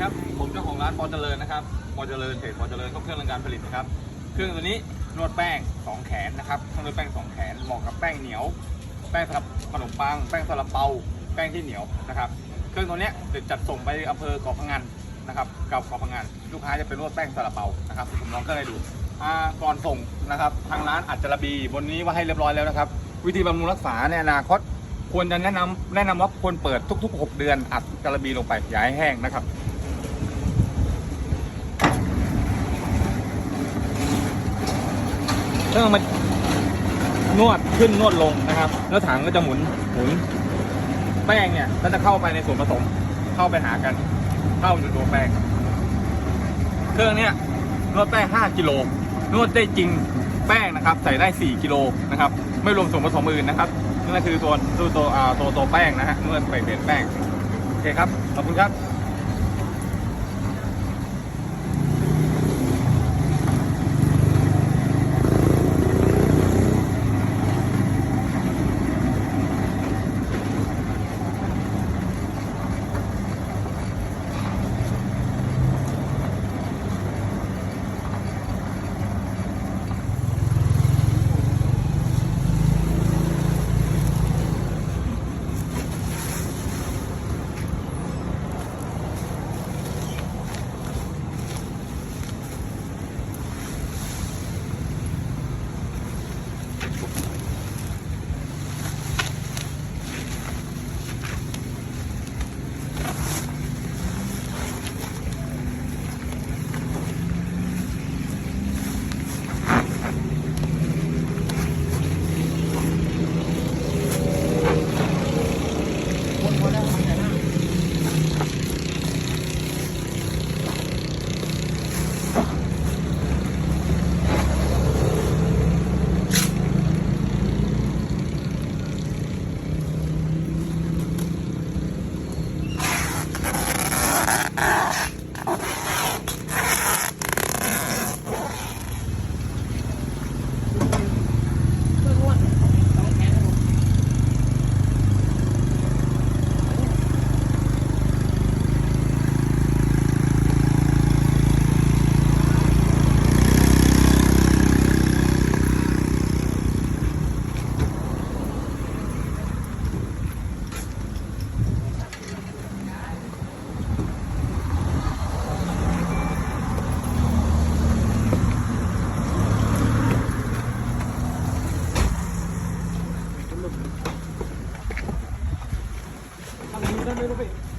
ครับ ผมเจ้าของร้านปอเจริญนะครับปอเจริญเพจปอเจริญก็เครื่องรางการผลิตนะครับ เครื่องตัวนี้นวดแป้งสองแขนนะครับเครื่องนวดแป้งสองแขนเหมาะกับแป้งเหนียว แป้งสำหรับขนมปัง แป้งซาลาเปา แป้งที่เหนียวนะครับ เครื่องตัวนี้จะจัดส่งไปอำเภอเกาะพังงานนะครับกับเกาะพังงาน ลูกค้าจะเป็นนวดแป้งซาลาเปานะครับผมลองเครื่องให้ดูก่อนส่งนะครับทางร้านอัดจระบีบนนี้ว่าให้เรียบร้อยแล้วนะครับ วิธีบำรุงรักษาในอนาคตควรจะแนะนำแนะนำว่าควรเปิดทุก ๆ 6 เดือนอัดจระบีลงไปอย่าให้แห้งนะครับ เครื่องมันนวดขึ้นนวดลงนะครับ แล้วถังก็จะหมุนหมุนแป้งเนี่ยก็จะเข้าไปในส่วนผสม เข้าไปหากัน เข้าอยู่ตัวแป้ง เครื่องเนี้ยนวดแป้ง5กิโลนวดได้จริงแป้งนะครับ ใส่ได้ 4 กิโลนะครับ ไม่รวมส่วนผสมอื่นนะครับนั่นคือตัวตัวตัวตัวตัวแป้งนะฮะนวดไปเป็นแป้งโอเคครับขอบคุณครับ โ